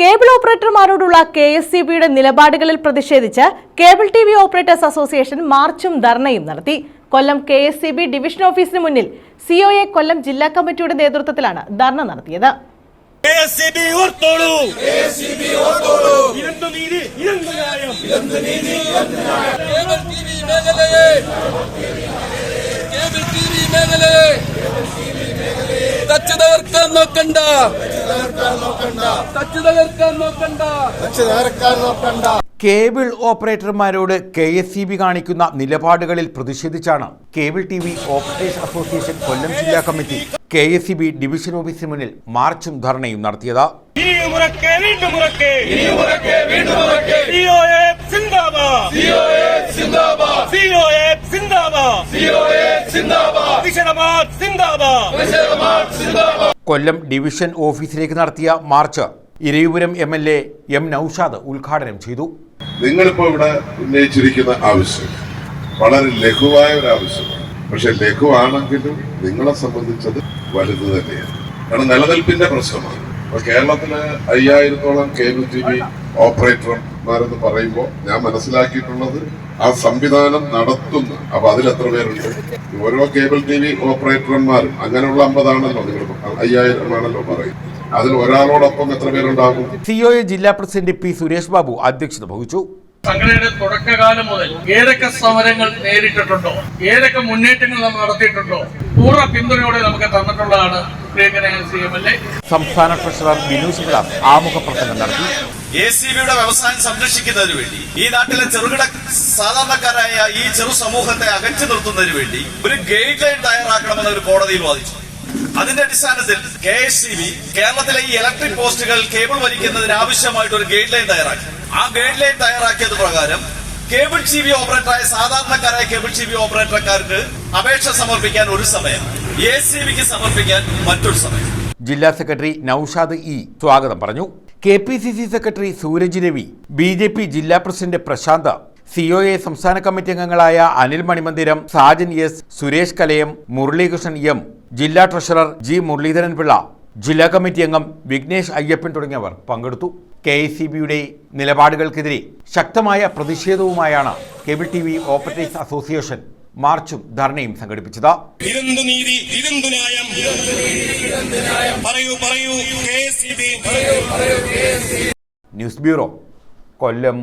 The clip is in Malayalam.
കേബിൾ ഓപ്പറേറ്റർമാരോടുള്ള കെ എസ് സി ബിയുടെ നിലപാടുകളിൽ പ്രതിഷേധിച്ച് cable T V operators association മാർച്ചും ധർണയും നടത്തി. Kollam K S C B division ഓഫീസിന് മുന്നിൽ സിഒഎ കൊല്ലം ജില്ലാ കമ്മിറ്റിയുടെ നേതൃത്വത്തിലാണ് ധർണ നടത്തിയത്. മേഖലയെ. തച്ചു തകർക്കാൻ നോക്കണ്ട. കേബിൾ ഓപ്പറേറ്റർമാരോട് കെ എസ് സി ബി കാണിക്കുന്ന നിലപാടുകളിൽ പ്രതിഷേധിച്ചാണ് cable T V operators association Kollam ജില്ലാ committee K S C B division ഓഫീസിന് മുന്നിൽ മാർച്ചും ധർണയും നടത്തിയത്. സിന്ദാബാദ്. കൊല്ലം ഡിവിഷൻ ഓഫീസിലേക്ക് നടത്തിയ march Eravipuram M L A M Naushad ഉദ്ഘാടനം ചെയ്തു. നിങ്ങളിപ്പോ ഇവിടെ ഉന്നയിച്ചിരിക്കുന്ന ആവശ്യം വളരെ ലഘുവായ ഒരു ആവശ്യമാണ്. പക്ഷെ ലഘുവാണെങ്കിലും നിങ്ങളെ സംബന്ധിച്ചത് വലുത് തന്നെയാണ്. കാരണം നിലനിൽപ്പിന്റെ പ്രശ്നമാണ്. കേരളത്തിലെ അയ്യായിരത്തോളം കേബിൾ ടി വി ഓപ്പറേറ്റർമാരെന്ന് പറയുമ്പോൾ ഞാൻ മനസ്സിലാക്കിയിട്ടുള്ളത് ആ സംവിധാനം നടത്തുന്ന അപ്പൊ അതിൽ എത്ര പേരുണ്ട്? ഓരോ കേബിൾ ടി വി ഓപ്പറേറ്റർമാരും അങ്ങനെയുള്ള അമ്പതാണല്ലോ നിങ്ങൾ അയ്യായിരം ആണല്ലോ പറയും അതിൽ ഒരാളോടൊപ്പം എത്ര പേരുണ്ടാകും? സിഒഎ ജില്ലാ പ്രസിഡന്റ് പി സുരേഷ് ബാബു അധ്യക്ഷത വഹിച്ചു. സംഘടനയുടെ തുടക്കകാലം മുതൽ ഏതൊക്കെ സമരങ്ങൾ നേരിട്ടിട്ടുണ്ടോ? ഏതൊക്കെ മുന്നേറ്റങ്ങൾ നമ്മൾ നടത്തിയിട്ടുണ്ടോ? പൂർണ പിന്തുണയോടെ നമുക്ക് തന്നിട്ടുള്ളതാണ് സംസ്ഥാന ട്രഷറർ ബിനു ശിവദാസ് ആമുഖ പ്രസംഗം നടത്തി. എ സി ബിയുടെ വ്യവസായം സംരക്ഷിക്കുന്നതിന് വേണ്ടി ഈ നാട്ടിലെ ചെറുകിട സാധാരണക്കാരായ ഈ ചെറു സമൂഹത്തെ അകറ്റി നിർത്തുന്നതിന് വേണ്ടി ഒരു ഗൈഡ് ലൈൻ തയ്യാറാക്കണമെന്ന് ഒരു കോടതിയിൽ വാദിച്ചു. അതിന്റെ അടിസ്ഥാനത്തിൽ കെ എസ് സി ബി കേരളത്തിലെ ഈ ഇലക്ട്രിക് പോസ്റ്റുകൾ കേബിൾ വലിക്കുന്നതിന് ആവശ്യമായിട്ട് ഒരു ഗൈഡ് ലൈൻ തയ്യാറാക്കി. ആ ഗൈഡ് ലൈൻ തയ്യാറാക്കിയത് പ്രകാരം കേബിൾ ടി വി ഓപ്പറേറ്ററായ സാധാരണക്കാരായ കേബിൾ ടി വി ഓപ്പറേറ്റർക്കാർക്ക് അപേക്ഷ സമർപ്പിക്കാൻ ഒരു സമയം എ സി ജില്ലാ സെക്രട്ടറി നൌഷാദ് ഇ സ്വാഗതം പറഞ്ഞു. K P C C secretary Sooraj Ravi B J P ജില്ലാ പ്രസിഡന്റ് പ്രശാന്ത് സിഒഎ സംസ്ഥാന കമ്മിറ്റി അംഗങ്ങളായ അനിൽ മണിമന്ദിരം സാജൻ എസ് സുരേഷ് കലയം മുരളീകൃഷ്ണൻ എം ജില്ലാ ട്രഷറർ ജി മുരളീധരൻ പിള്ള ജില്ലാ കമ്മിറ്റി അംഗം വിഘ്നേഷ് അയ്യപ്പൻ തുടങ്ങിയവർ പങ്കെടുത്തു. കെ സി ബിയുടെ നിലപാടുകൾക്കെതിരെ ശക്തമായ പ്രതിഷേധവുമായാണ് cable T V operators association മാർച്ചും ധർണയും സംഘടിപ്പിച്ചത്. ഇതെന്തു നീതി ഇതെന്തു ന്യായം. പറയൂ പറയൂ ന്യൂസ് ബ്യൂറോ കൊല്ലം.